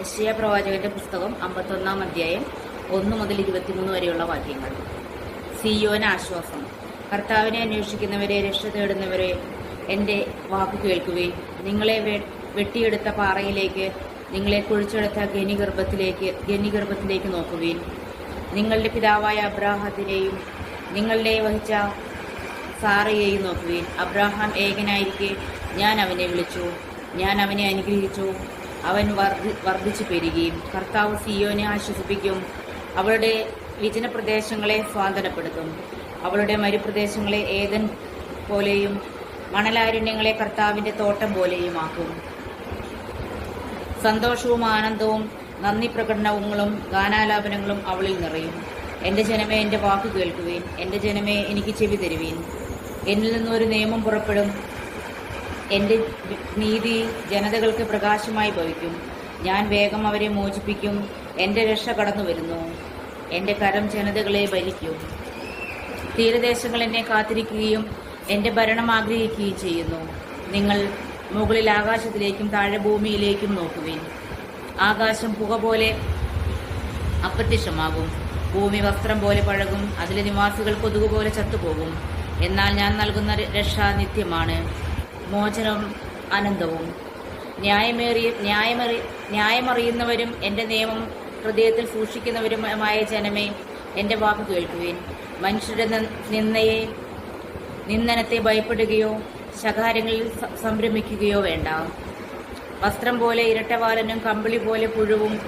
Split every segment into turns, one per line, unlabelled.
യശയ പ്രവാചകന്റെ പുസ്തകം അമ്പത്തൊന്നാം അധ്യായം ഒന്ന് മുതൽ ഇരുപത്തിമൂന്ന് വരെയുള്ള വാക്യങ്ങൾ. സിയോന ആശ്വാസം. കർത്താവിനെ അന്വേഷിക്കുന്നവരെ രക്ഷ തേടുന്നവരെ എന്റെ വാക്ക് കേൾക്കുകയും നിങ്ങളെ വെട്ടിയെടുത്ത പാറയിലേക്ക് നിങ്ങളെ കുഴിച്ചെടുത്ത ഗനിഗർഭത്തിലേക്ക് ഗനിഗർഭത്തിലേക്ക് നോക്കുകയും നിങ്ങളുടെ പിതാവായ അബ്രാഹത്തിനെയും നിങ്ങളുടെ വഹിച്ച സാറയെയും നോക്കുകയും അബ്രാഹാം ഏകനായിരിക്കെ ഞാൻ അവനെ വിളിച്ചു. ഞാൻ അവനെ അനുഗ്രഹിച്ചു. അവൻ വർദ്ധി വർദ്ധിച്ചു പെരുകയും കർത്താവ് സിയോനെ ആശ്വസിപ്പിക്കും. അവളുടെ വിജന പ്രദേശങ്ങളെ സ്വാതന്ത്ര്യപ്പെടുത്തും അവളുടെ മരുപ്രദേശങ്ങളെ ഏതൻ പോലെയും മണലാരുണ്യങ്ങളെ കർത്താവിന്റെ തോട്ടം പോലെയുമാക്കും സന്തോഷവും ആനന്ദവും നന്ദി പ്രകടനങ്ങളും ഗാനാലാപനങ്ങളും അവളിൽ നിറയും. എന്റെ ജനമേ എന്റെ വാക്ക് കേൾക്കുവേൻ. എന്റെ ജനമേ എനിക്ക് ചെവി തരുവീൻ. എന്നിൽ നിന്നൊരു നിയമം പുറപ്പെടും. എന്റെ നീതി ജനതകൾക്ക് പ്രകാശമായി ഭവിക്കും. ഞാൻ വേഗം അവരെ മോചിപ്പിക്കും. എന്റെ രക്ഷ കടന്നു വരുന്നു. എന്റെ കരം ജനതകളെ ഭരിക്കും തീരദേശങ്ങൾ എന്നെ കാത്തിരിക്കുകയും എന്റെ ഭരണം ആഗ്രഹിക്കുകയും ചെയ്യുന്നു. നിങ്ങൾ മുകളിൽ ആകാശത്തിലേക്കും താഴെ ഭൂമിയിലേക്കും നോക്കുവിൻ. ആകാശം പുക പോലെ അപ്രത്യക്ഷമാകും. ഭൂമി വസ്ത്രം പോലെ പഴകും. അതിലെ നിവാസികൾ കൊതുക് പോലെ ചത്തുപോകും. എന്നാൽ ഞാൻ നൽകുന്ന രക്ഷ നിത്യമാണ്. മോചനം അനന്തവും. ന്യായമേറിയ ന്യായമറി ന്യായമറിയുന്നവരും എന്റെ നിയമം ഹൃദയത്തിൽ സൂക്ഷിക്കുന്നവരുമായ ജനമേ എന്റെ വാക്ക് കേൾക്കുകയും മനുഷ്യരുടെ നിന്നയെ നിന്ദനത്തെ ഭയപ്പെടുകയോ ശകാരങ്ങളിൽ സംരംഭിക്കുകയോ വേണ്ട. വസ്ത്രം പോലെ ഇരട്ടവാലനും കമ്പിളി പോലെ പുഴുവും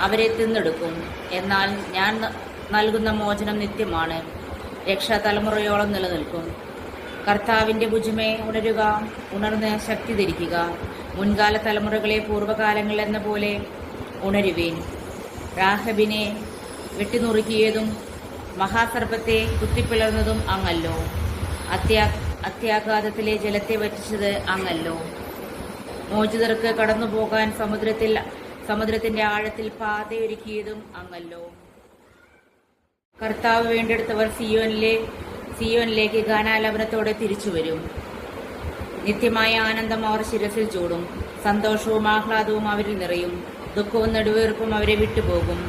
അവരെ തിന്നെടുക്കും. എന്നാൽ ഞാൻ നൽകുന്ന മോചനം നിത്യമാണ്. രക്ഷ തലമുറയോളം നിലനിൽക്കും. കർത്താവിന്റെ ഭുജമേ ഉണരുക ഉണർന്ന് ശക്തി ധരിക്കുക. മുൻകാല തലമുറകളെ പൂർവകാലങ്ങൾ എന്ന പോലെ ഉണരുവേൻ. രാഹബിനെ വെട്ടിനുറുക്കിയതും മഹാസർപ്പത്തെ കുത്തിപ്പിളർന്നതും അങ്ങല്ലോ. അത്യാ അത്യാഘാതത്തിലെ ജലത്തെ വറ്റിച്ചത് അങ്ങല്ലോ. മോചിതർക്ക് കടന്നുപോകാൻ സമുദ്രത്തിൽ സമുദ്രത്തിന്റെ ആഴത്തിൽ പാതയൊരുക്കിയതും അങ്ങല്ലോ. കർത്താവ് വേണ്ടെടുത്തവർ സിയോനിലെ സിയോനിലേക്ക് ഗാനാലപനത്തോടെ തിരിച്ചു വരും. നിത്യമായ ആനന്ദം അവർ ശിരസിൽ ചൂടും. സന്തോഷവും ആഹ്ലാദവും അവരിൽ നിറയും. ദുഃഖവും നെടുവീർപ്പും അവരെ വിട്ടുപോകും.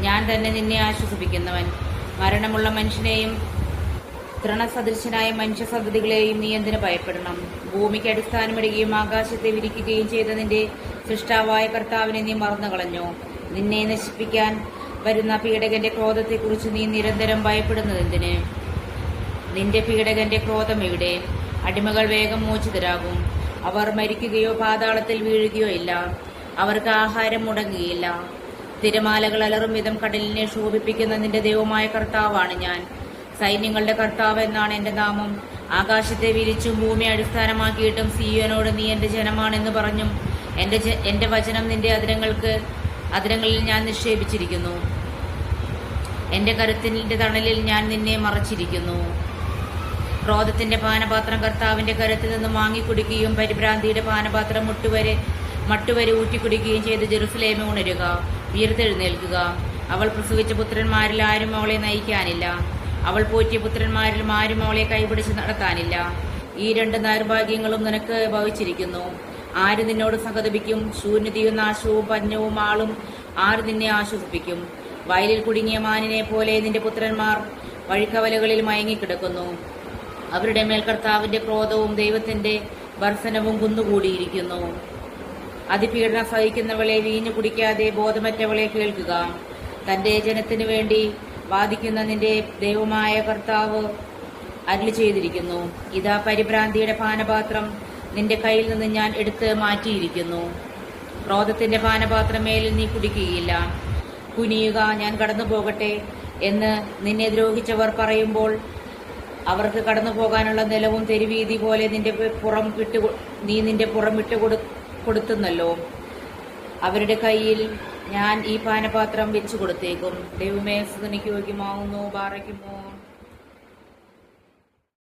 ഞാൻ തന്നെ നിന്നെ ആശ്വസിപ്പിക്കുന്നവൻ. മരണമുള്ള മനുഷ്യനെയും തൃണസദൃശനായ മനുഷ്യസന്തതികളെയും നീ എന്തിനു ഭയപ്പെടണം? ഭൂമിക്ക് അടിസ്ഥാനമിടുകയും ആകാശത്തെ വിരിക്കുകയും ചെയ്ത നിന്റെ സൃഷ്ടാവായ കർത്താവിനെ നീ മറന്നു കളഞ്ഞു നിന്നെ നശിപ്പിക്കാൻ വരുന്ന പീഡകന്റെ ക്രോധത്തെക്കുറിച്ച് നീ നിരന്തരം ഭയപ്പെടുന്നതെന്തിന്? നിന്റെ പീഡകന്റെ ക്രോധം എവിടെ? അടിമകൾ വേഗം മോചിതരാകും. അവർ മരിക്കുകയോ പാതാളത്തിൽ വീഴുകയോ ഇല്ല. അവർക്ക് ആഹാരം മുടങ്ങുകയില്ല തിരമാലകൾ അലറും വിധം കടലിനെ ശോഭിപ്പിക്കുന്ന നിന്റെ ദൈവമായ കർത്താവാണ് ഞാൻ. സൈന്യങ്ങളുടെ കർത്താവ് എന്നാണ് എന്റെ നാമം. ആകാശത്തെ വിരിച്ചും ഭൂമി അടിസ്ഥാനമാക്കിയിട്ടും സിയോനോട് നീ എന്റെ ജനമാണെന്ന് പറഞ്ഞും എന്റെ എന്റെ വചനം നിന്റെ അതിരങ്ങൾക്ക് അതിരങ്ങളിൽ ഞാൻ നിക്ഷേപിച്ചിരിക്കുന്നു. എന്റെ കരുത്തിന്റെ തണലിൽ ഞാൻ നിന്നെ മറച്ചിരിക്കുന്നു. ക്രോധത്തിന്റെ പാനപാത്രം കർത്താവിന്റെ കരത്തിൽ നിന്നും വാങ്ങിക്കുടിക്കുകയും പരിഭ്രാന്തിയുടെ പാനപാത്രം മുട്ടുവരെ മട്ടുവരെ ഊറ്റിക്കുടിക്കുകയും ചെയ്ത് ജെറുസലേമെ ഉണരുക. ഉയർത്തെഴുന്നേൽക്കുക. അവൾ പ്രസവിച്ച പുത്രന്മാരിൽ ആരും അവളെ നയിക്കാനില്ല. അവൾ പോറ്റിയ പുത്രന്മാരിൽ ആരും അവളെ കൈപിടിച്ച് നടത്താനില്ല. ഈ രണ്ട് നൈർഭാഗ്യങ്ങളും നിനക്ക് ഭവിച്ചിരിക്കുന്നു. ആര് നിന്നോട് സഹതപിക്കും? ശൂന്യതയും നാശവും പഞ്ഞവും ആളും ആര് നിന്നെ ആശ്വസിപ്പിക്കും? വയലിൽ കുടുങ്ങിയ മാനിനെ പോലെ നിന്റെ പുത്രന്മാർ വഴിക്കവലകളിൽ മയങ്ങിക്കിടക്കുന്നു. അവരുടെ മേൽ കർത്താവിന്റെ ക്രോധവും ദൈവത്തിന്റെ ഭർസനവും കുന്നുകൂടിയിരിക്കുന്നു. അതിപീഡനം സഹിക്കുന്നവളെ വീഞ്ഞു കുടിക്കാതെ ബോധമറ്റവളെ കേൾക്കുക. തന്റെ ജനത്തിനു വേണ്ടി വാദിക്കുന്ന നിന്റെ ദൈവമായ കർത്താവ് അരുളി ചെയ്തിരിക്കുന്നു. ഇതാ പരിഭ്രാന്തിയുടെ പാനപാത്രം നിന്റെ കയ്യിൽ നിന്ന് ഞാൻ എടുത്ത് മാറ്റിയിരിക്കുന്നു. ക്രോധത്തിന്റെ പാനപാത്രം മേലിൽ നീ കുടിക്കുകയില്ല. കുനിയുക ഞാൻ കടന്നു പോകട്ടെ എന്ന് നിന്നെ ദ്രോഹിച്ചവർ പറയുമ്പോൾ അവർക്ക് കടന്നു പോകാനുള്ള നിലവും തെരുവീതി പോലെ നിന്റെ പുറം വിട്ട് നീ നിന്റെ പുറം വിട്ട് കൊടു കൊടുത്തുന്നല്ലോ. അവരുടെ കയ്യിൽ ഞാൻ ഈ പാനപാത്രം വെച്ചു കൊടുത്തേക്കും. ദൈവമേ സുതനിക്ക് യോഗ്യമാവുന്നു പാറയ്ക്കുമോ